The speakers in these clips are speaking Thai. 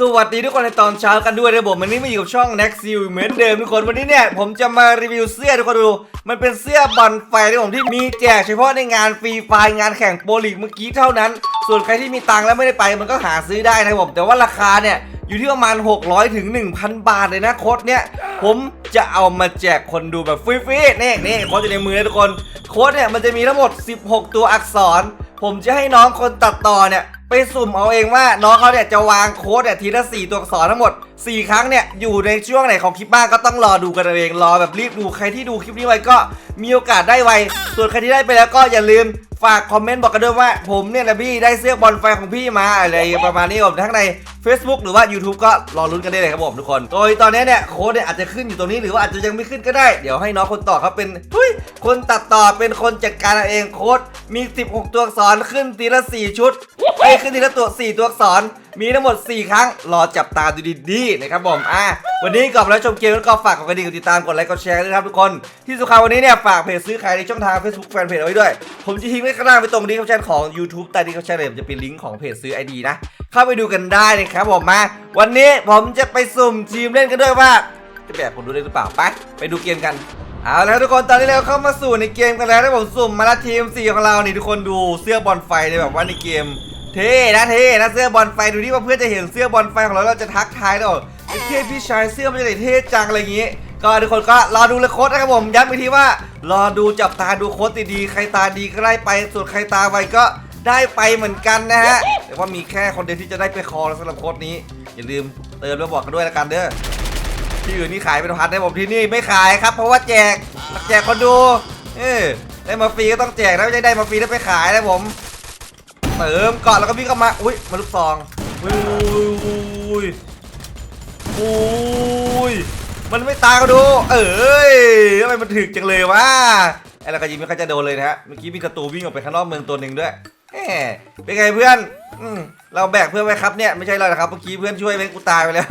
สวัสดีทุกคนในตอนเช้ากันด้วยนะผมวันนี้มาอยู่กับช่อง Next z เหมือนเดิมทุกคนวันนี้เนี่ยผมจะมารีวิวเสื้อทุกคนดู มันเป็นเสื้อบอลไฟที่ผมที่มีแจกเฉพาะในงานฟรีไฟล์งานแข่งโปรลีกเมื่อกี้เท่านั้น ส่วนใครที่มีตังค์แล้วไม่ได้ไปมันก็หาซื้อได้นะครับผมแต่ว่าราคาเนี่ยอยู่ที่ประมาณ 600 ถึง 1,000 บาทเลยนะโค้ดเนี่ย ผมจะเอามาแจกคนดูแบบฟรีๆนี่นี่โค้ดอยู่ในมือนะทุกคนโค้ดเนี่ยมันจะมีทั้งหมด 16 ตัวอักษร ผมจะให้น้องคนตัดต่อเนี่ย สุ่มเอาเองว่าน้องเขาเนี่ยจะวางโค้ดเนี่ยทีละสี่ตัวอักษรทั้งหมด4 ครั้งเนี่ย อยู่ในช่วงไหนของคลิปบ้างก็ต้องรอดูกันเองรอแบบรีบดูใครที่ดูคลิปนี้ไว้ก็มีโอกาสได้ไว ส่วนใครที่ได้ไปแล้วก็อย่าลืมฝากคอมเมนต์บอกกันด้วยว่า ผมเนี่ยนะพี่ได้เสื้อบอลไฟของพี่มาอะไรประมาณนี้ผมทั้งใน Facebook หรือว่า YouTube ก็รอลุ้นกันได้เลยครับผมทุกคน โดยตอนนี้เนี่ยโค้ดเนี่ยอาจจะขึ้นอยู่ตรงนี้หรือว่าอาจจะยังไม่ขึ้นก็ได้ เดี๋ยวให้น้องคนต่อเขาเป็นทุยคนตัดต่อเป็นคนจัดการเองโค้ดมี 16 ตัวอักษรขึ้นทีละ4ชุดไอ้ขึ้นทีละตัว 4 ตัวอักษร มีทั้งหมด 4 ครั้ง รอจับตาดูดีๆนะครับผม อะ วันนี้ก่อนแล้วชมเกมแล้วก็ฝากกดกระดิ่งกดติดตาม กดไลค์ กดแชร์ด้วยนะครับทุกคน ที่สำคัญวันนี้เนี่ย ฝากเพจซื้อขายในช่องทาง Facebook แฟนเพจเอาไว้ด้วย ผมจะทิ้งไว้ข้างล่างไปตรงนี้ครับแชร์ของ YouTube ใต้นี้ครับแชร์เลยผมจะเป็นลิงก์ของเพจซื้อไอดีนะ เข้าไปดูกันได้นะครับผม มา วันนี้ผมจะไปสุ่มทีมเล่นกันด้วยว่า จะแบกคนดูได้หรือเปล่า ไป ไปดูเกมกันเอาแล้วทุกคนตอนนี้เราเข้ามาสู่ในเกมกันแล้วนะผมสุ่มมาล้วทีม4ของเรานี่ทุกคนดูเสื้อบอลไฟเลยแบบว่าในเกม เท่นะเท่นะเสื้อบอลไฟดูดิว่าเพื่อนจะเห็นเสื้อบอลไฟของเราเราจะทักทายแล้วไอ้เท่พี่ชายเสื้อมันจะได้เท่จังอะไรอย่างงี้ ก็ทุกคนก็รอดูเลยโค้ดนะครับผมย้ำอีกทีว่ารอดูจับตาดูโค้ดดีๆใครตาดีก็ได้ไปส่วนใครตาไวก็ได้ไปเหมือนกันนะฮะแต่ว่ามีแค่คนเดียวที่จะได้ไปคอสำหรับโค้ดนี้ อย่าลืมเติมแล้วบอกกันด้วยละกันเด้อที่อื่นนี่ขายเป็นพันได้ผมที่นี่ไม่ขายครับ เพราะว่าแจกแจกคนดูเออได้มาฟรีก็ต้องแจกนะไม่ใช่ได้มาฟรีแล้วไปขายนะผม เติมก่อนแล้วก็วิ่งเข้ามา อุ้ยมาลูกซอง อุ้ยอุ้ยอุ้ยมันไม่ตายก็ดู เอ้ยทำไมมันถึกจังเลยวะไอ้เราก็ยิงไม่ค่อยจะโดนเลยนะฮะ เมื่อกี้มีศัตรูวิ่งออกไปข้างนอกเมืองตัวหนึ่งด้วยเป็นไงเพื่อนอืเราแบกเพื่อนไว้ครับเนี่ยไม่ใช่เรานะครับเมื่อกี้เพื่อนช่วยเล่นกูตายไปแล้ว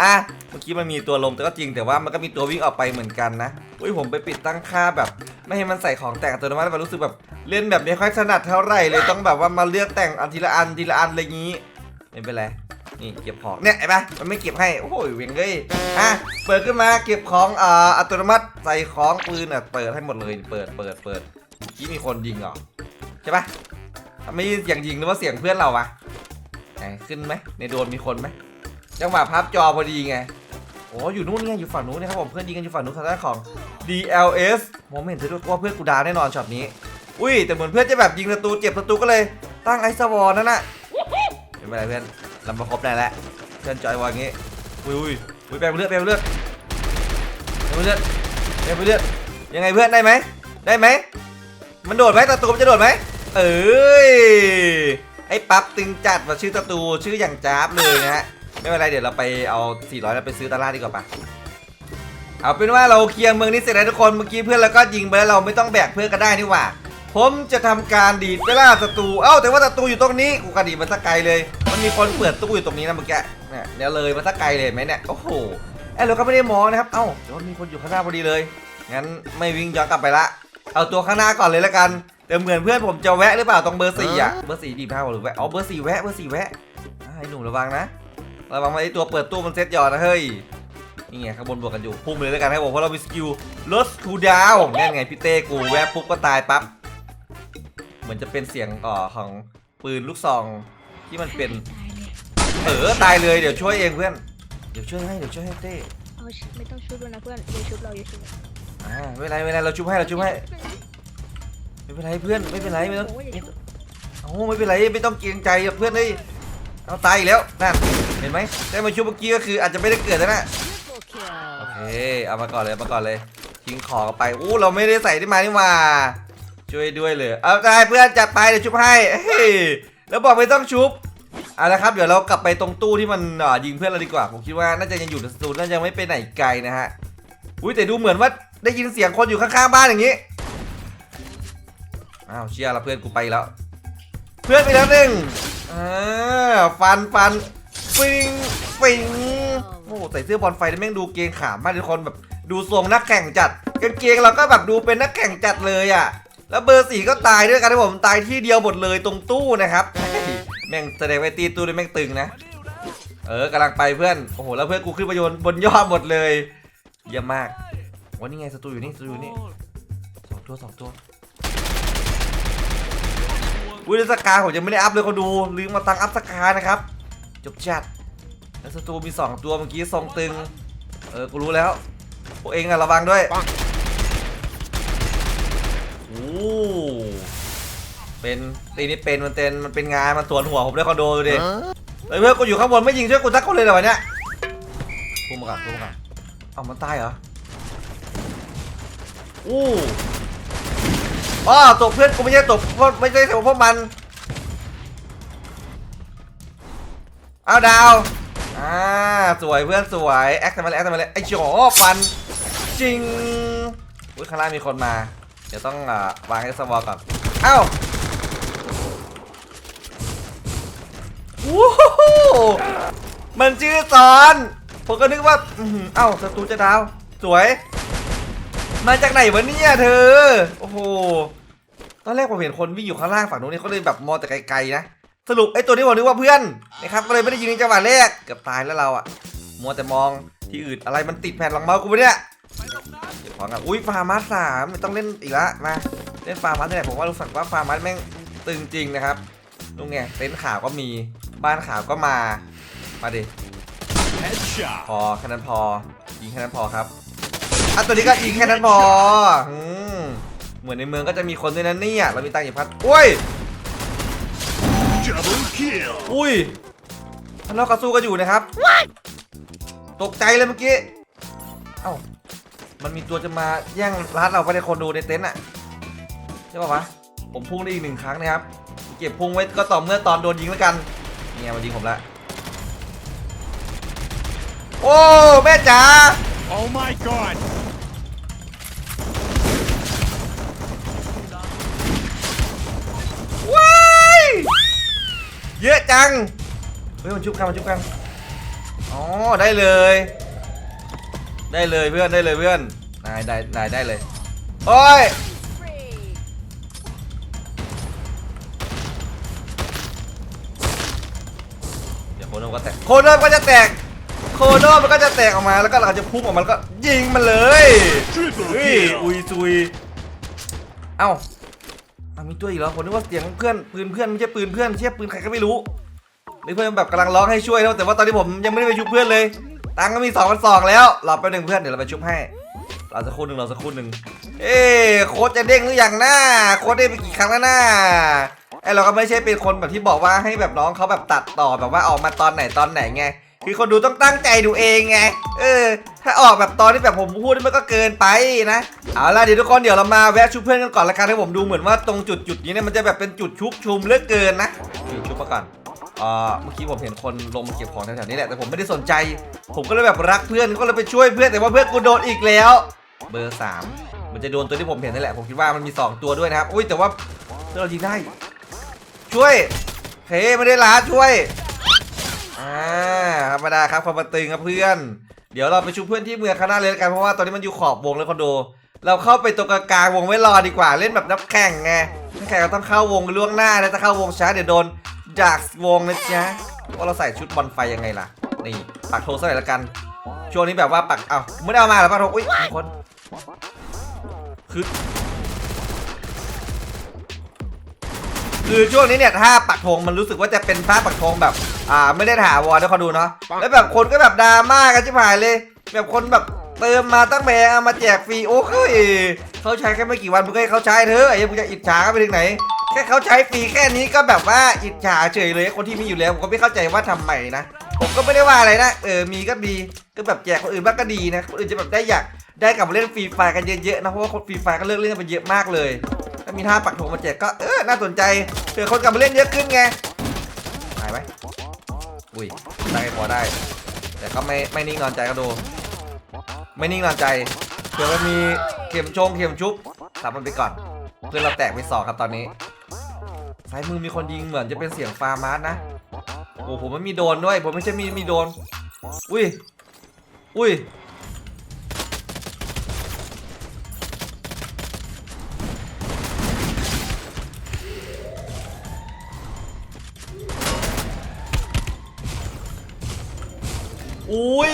อะ เมื่อกี้มันมีตัวลงแต่ก็จริงแต่ว่ามันก็มีตัววิ่งออกไปเหมือนกันนะอุ้ยผมไปปิดตั้งค่าแบบ ไม่ให้มันใส่ของแต่งอัตัวนั้นมันรู้สึกแบบเล่นแบบไม่ค่อยถนัดเท่าไหร่เลยต้องแบบว่ามาเลือกแต่งอันทีละอันทีละอันอะไรอย่างนี้ไม่เป็นไรนี่เก็บของเนี่ยเห็นปะมันไม่เก็บให้โอ้โหเวงเลยอะเปิดขึ้นมาเก็บของอ่าอัตโนมัติใส่ของปืนอะเปิดให้หมดเลยเปิดเปิดเปิดเมื่อกี้มีคนยิงเหรอใช่ปะไม่ยินเสียงยิงหรือว่าเสียงเพื่อนเราวะไหนขึ้นไหมในโดนมีคนไหม จังหวะพับจอพอดีไงโอ้อยู่นู่นไงอยู่ฝั่งนู้นนะครับผมเพื่อนยิงกันอยู่ฝั่งนู้นทางด้านของ DLS ผมเห็นเธอด้วยว่าเพื่อนกูดาวแน่นอนช็อตนี้ อุ้ยแต่เหมือนเพื่อนจะแบบยิงศัตรูเจ็บศัตรูก็เลยตั้งไอซ์วอร์นั่นน่ะเป็นไรเพื่อนลำมาครบได้แล้วเพื่อนจอยวางงี้อุ้ยอุ้ยอุ้ยแปลงเลือดแปลงเลือดแปลงเลือดแปลงเลือดยังไงเพื่อนได้ไหมได้ไหมมันโดดไหมศัตรูมันจะโดดไหมเอ้ยไอ้ปั๊บตึงจัดว่าชื่อศัตรูชื่ออย่างจ้าบเลยนะฮะ ไม่เป็นไรเดี๋ยวเราไปเอา 400 แล้วไปซื้อตลาดดีกว่าปะเอาเป็นว่าเราเคลียร์เมืองนี้เสร็จแล้วทุกคนเมื่อกี้เพื่อนเราก็ยิงไปแล้วเราไม่ต้องแบกเพื่อนก็ได้นี่หว่า ผมจะทำการดีดไปล่าศัตรูเอ้าแต่ว่าศัตรูอยู่ตรงนี้กูกระดีดมันสักไกลเลย มันมีคนเปิดตู้อยู่ตรงนี้นะเมื่อกี้เนี่ยเดี๋ยเลยมันสักไกลเลยไหมเนี่ยโอ้โหไอ้เราก็ไม่ได้มองนะครับเอ้าแต่ว่ามีคนอยู่ข้างหน้าพอดีเลยงั้นไม่วิ่งย้อนกลับไปละเอาตัวข้างหน้าก่อนเลยละกันแต่เหมือนเพื่อนผมจะแวะหรือเปล่าตรงเบอร์สี่อะเบอร์สี่ดีบเท่าหรือแวะอ๋อเบอร์สี่แวะเบอร์สี่แวะไอ้หนุ่มระวังนะ ระวังไอ้ตัวเปิดตู้มันเซ็ตหยอดนะเฮ้ยนี่ไงข้างบนบวกกันอยู่พุ่งไปเลยแล้วกันให้ผมเพราะเรามีสกิลลดคูดาวนั่นไงพี่เต้กูแวบปุ๊บก็ตายปั๊บเหมือนจะเป็นเสียงอ่อของปืนลูกซองที่มันเป็นเออตายเลยเดี๋ยวช่วยเองเพื่อนเดี๋ยวช่วยให้เดี๋ยวช่วยให้เต้เอาไม่ต้องชุบแล้วนะเพื่อนเดี๋ยวชุบเราอยู่ชุบอ่าไม่เป็นไรไม่เป็นไรเราชุบให้เราชุบให้ไม่เป็นไรเพื่อนไม่เป็นไรไม่ต้องไม่ต้องโอ้ไม่เป็นไรไม่ต้องเกรงใจเพื่อนเลยเอาตายอีกแล้วนั่น เห็นไหมได้มาชุบเมื่อกี้ก็คืออาจจะไม่ได้เกิดแล้วนะโอเคเอามาก่อนเลยเอามาก่อนเลยทิ้งของไปอู้เราไม่ได้ใส่ที่มานี่มาช่วยด้วยเลยเอาได้เพื่อนจัดไปเดี๋ยวชุบให้เฮ้ยแล้วบอกไม่ต้องชุบเอาละครับเดี๋ยวเรากลับไปตรงตู้ที่มันอ่ายิงเพื่อนเราดีกว่าผมคิดว่าน่าจะยังอยู่ในสตูน่าจะยังไม่ไปไหนไกลนะฮะอุ้ยแต่ดูเหมือนว่าได้ยินเสียงคนอยู่ข้างๆบ้านอย่างนี้อ้าวเชียร์ละเพื่อนกูไปแล้ว เพื่อนไปแล้วหนึ่งอ่าฟันฟัน ฟิงฟิงโอ้โหใส่เสื้อบอลไฟแล้วแม่งดูเกงขามากทุกคนแบบดูทรงนักแข่งจัดกางเกงเราก็แบบดูเป็นนักแข่งจัดเลยอะ แล้วเบอร์สี่ก็ตายด้วยกันที่ผมตายที่เดียวหมดเลยตรงตู้นะครับแม่งแสดงไวตีตู้ด้วยแม่งตึงนะ เออกำลังไปเพื่อนโอ้โหแล้วเพื่อนกูขึ้นไปบนบนยอดหมดเลยเยี่ยมมากวันนี้ไงศัตรูอยู่นี่ศัตรูอยู่นี่สองตัวสองตัวอุ้ยแล้วสกาผมยังไม่ได้อัพเลยเขาดูลืมมาตั้งอัพสกานะครับ จบจัดแล้วศัตรูมีสองตัวเมื่อกี้ทรงตึง เออ กูรู้แล้ว พวกเองอะระวังด้วย โอ้เป็นตีนี้เป็นมันเป็นมันเป็นงานมันสวนหัวผมด้วยคอนโดดูดิเฮ้ยเพื่อนกูอยู่ข้างบนไม่ยิงช่วยกูสักคนเลยเหรอวะเนี่ยพุ่งมาก่อนพุ่งมาก่อนเอามันตายเหรออู้อ๋อตกเพื่อนกูไม่ใช่ตกเพราะไม่ใช่ตกเพราะมัน เอาดาว อ่า สวยเพื่อนสวย แอคทำมาเลยแอคทำมาเลยไอ้โจฟันจริงอุ้ยข้างล่างมีคนมา เดี๋ยวต้องอวางให้สวอก่อน เอ้าวู้ฮู้มันชื่อสอนผมก็นึกว่าอื้อหือเอ้าศัตรูจะดาว สวย มาจากไหนวะเนี่ยเธอ โอ้โห ตอนแรกผมเห็นคนวิ่งอยู่ข้างล่างฝั่งนู้นนี่เขาเลยแบบมองแต่ไกลๆนะ สรุปไอ้ตัวนี้ผมนึกว่าเพื่อนนะครับก็เลยไม่ได้ยิงในจังหวะแรกเกือบตายแล้วเราอะมัวแต่มองที่อื่นอะไรมันติดแผ่นหลังเมาส์กูไปะเนี่ยเดี๋ยวพร้อมกันอุ้ยฟาร์มัสสามไม่ต้องเล่นอีกละมาเล่นฟาร์มัสเนี่ยผมว่ารู้สึกว่าฟาร์มัสแม่งตึงจริงนะครับลุงไงเต็นท์ขาวก็มีบ้านขาวก็มามาดิ Headshot. พอแค่นั้นพอยิงแค่นั้นพอครับอะตัวนี้ก็ยิงแค่นั้นพออืมเหมือนในเมืองก็จะมีคนด้วยนะเนี่ยเรามีตังค์อยู่พัดอุ้ย Double kill. อุ้ยทะเลาะกันสู้กันอยู่นะครับ ตกใจเลยเมื่อกี้ เอ้า มันมีตัวจะมาแย่งร้านเราไปในคนดูในเต็นท์อะใช่ป่าวะ ผมพุ่งได้อีกหนึ่งครั้งนะครับ เก็บพุ่งไว้ก็ต่อเมื่อตอนโดนยิงแล้วกันนี่ไงมันยิงผมละ โอ้ แม่จ๋า Oh my god. จัง เฮ้ยมันชุบกันมันชุบกัน อ๋อได้เลย ได้เลยเพื่อนได้เลยเพื่อนนายได้นายได้เลย โอ้ยเดี๋ยวโคโน่ก็แตก โคโน่ก็จะแตก โคโน่มันก็จะแตกออกมาแล้วก็เราจะพุ่งออกมาแล้วก็ยิงมันเลย Triple เฮ้ยอุยซุยเอ้า อามีตัวอีกแล้วผมนึกว่าเสียงเพื่อนปืนเพื่อนไม่ใช่ปืนเพื่อนเทียปืนใครก็ไม่รู้หรือเพื่อนแบบกำลังร้องให้ช่วยแล้วแต่ว่าตอนนี้ผมยังไม่ได้ไปชุบเพื่อนเลยตังก็มีสองพันสองแล้วรอแป๊บหนึงเพื่อนเดี๋ยวเราไปชุบให้รอสักครู่หนึ่งรอสักครู่หนึ่งเอ๊ะโค้ดจะเด้งหรือยังน้าโค้ดเด้ไปกี่ครั้งแล้วน้าไอเราก็ไม่ใช่เป็นคนแบบที่บอกว่าให้แบบน้องเขาแบบตัดต่อแบบว่าออกมาตอนไหนตอนไหนไง คือคนดูต้องตั้งใจดูเองไง เออ ถ้าออกแบบตอนที่แบบผมพูดนี่มันก็เกินไปนะ เอาล่ะเดี๋ยวทุกคนเดี๋ยวเรามาแวะชุบเพื่อนกันก่อนละกันให้ผมดูเหมือนว่าตรงจุดจุดนี้เนี่ยมันจะแบบเป็นจุดชุบชุมเลือกเกินนะนี่ชุบมาก่อนอ่อเมื่อกี้ผมเห็นคนลงมาเก็บของแถวๆนี้แหละแต่ผมไม่ได้สนใจ ผมก็เลยแบบรักเพื่อนก็เลยไปช่วยเพื่อนแต่ว่าเพื่อนกูโดนอีกแล้ว เบอร์สามมันจะโดนตัวที่ผมเห็นนี่แหละผมคิดว่ามันมีสองตัวด้วยนะครับอุ้ยแต่ว่าเพื่อนเรายิงได้ ช่วยเฮ้ไม่ได้ล้าช่วยอ่า รรมดาครับความบันตึงครับเพื่อน เดี๋ยวเราไปชูเพื่อนที่เมืองข้างหน้าเลยกันเพราะว่าตอนนี้มันอยู่ขอบวงแล้วคอนโด เราเข้าไปตรงกลางวงไว้รอดีกว่าเล่นแบบนับแข่งไงนักแข่งก็ต้องเข้าวงล่วงหน้านะถ้าเข้าวงช้าเดี๋ยวโดนจากวงนะจ๊ะว่าเราใส่ชุดบอลไฟยังไงล่ะ นี่ปักโทรสักหน่อยละกัน ช่วงนี้แบบว่าปักเอาไม่ได้เอามาหรอปักโทรอุ้ยคนคือคือช่วงนี้เนี่ยถ้าปักธงมันรู้สึกว่าจะเป็นภาพปักธงแบบ อ่าไม่ได้ถาวรนะเขาดูเนาะแล้วแบบคนก็แบบดราม่ากันชิบหายเลย แบบคนแบบเติมมาตั้งแพงเอามาแจกฟรีโอ้ยเขาใช้แค่ไม่กี่วันมึงก็ให้เขาใช้เถอะไอ้ยังมึงจะอิจฉากันไปถึงไหนแค่เขาใช้ฟรีแค่นี้ก็แบบว่าอิจฉาเฉยเลยคนที่มีอยู่แล้วผมก็ไม่เข้าใจว่าทำไมนะผมก็ไม่ได้ว่าอะไรนะเออมีก็ดีก็แบบแจกคนอื่นบ้างก็ดีนะคนอื่นจะแบบได้อยากได้กลับมาเล่นฟรีไฟกันเยอะๆนะเพราะว่าคนฟรีไฟก็เลิกเล่นกันไปเยอะมากเลยถ้ามีท่าปักธงมาแจกก็เออน่าสนใจเผื่อคนกลับมาเล่นเยอะขึ้นไงหายไหม อุ้ยได้พอได้ แต่ก็ไม่ไม่นิ่งนอนใจก็ดู ไม่นิ่งนอนใจเผื่อมันมีเข็มชงเข็มชุบสับมันไปก่อน เพื่อนเราแตกไปสองครับตอนนี้ซ้ายมือมีคนยิงเหมือนจะเป็นเสียงฟาร์มาสนะโอ้ผมไม่มีโดนด้วย ผมไม่ใช่มีมีโดน อุ้ย อุ้ย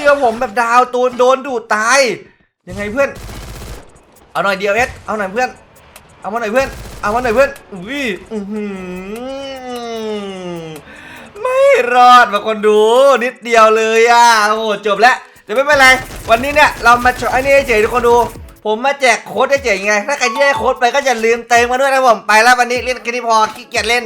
ครับผมแบบดาวตูนโดนดูดตาย ยังไงเพื่อน เอาหน่อยเดียวเอสเอาหน่อยเพื่อน เอามาหน่อยเพื่อน เอามาหน่อยเพื่อน อุ้ยอือหือไม่รอดมาคนดูนิดเดียวเลยอะ โอ้โหจบแล้วแต่ไม่เป็นไร วันนี้เนี่ยเรามาโชว์ไอ้นี่เฉยทุกคนดู ผมมาแจกโค้ดให้เฉยไง ถ้าใครที่ได้โค้ดไปก็อย่าลืมเติมมาด้วยนะผม ไปแล้ววันนี้เล่นแค่นี้พอขี้เกียจเล่น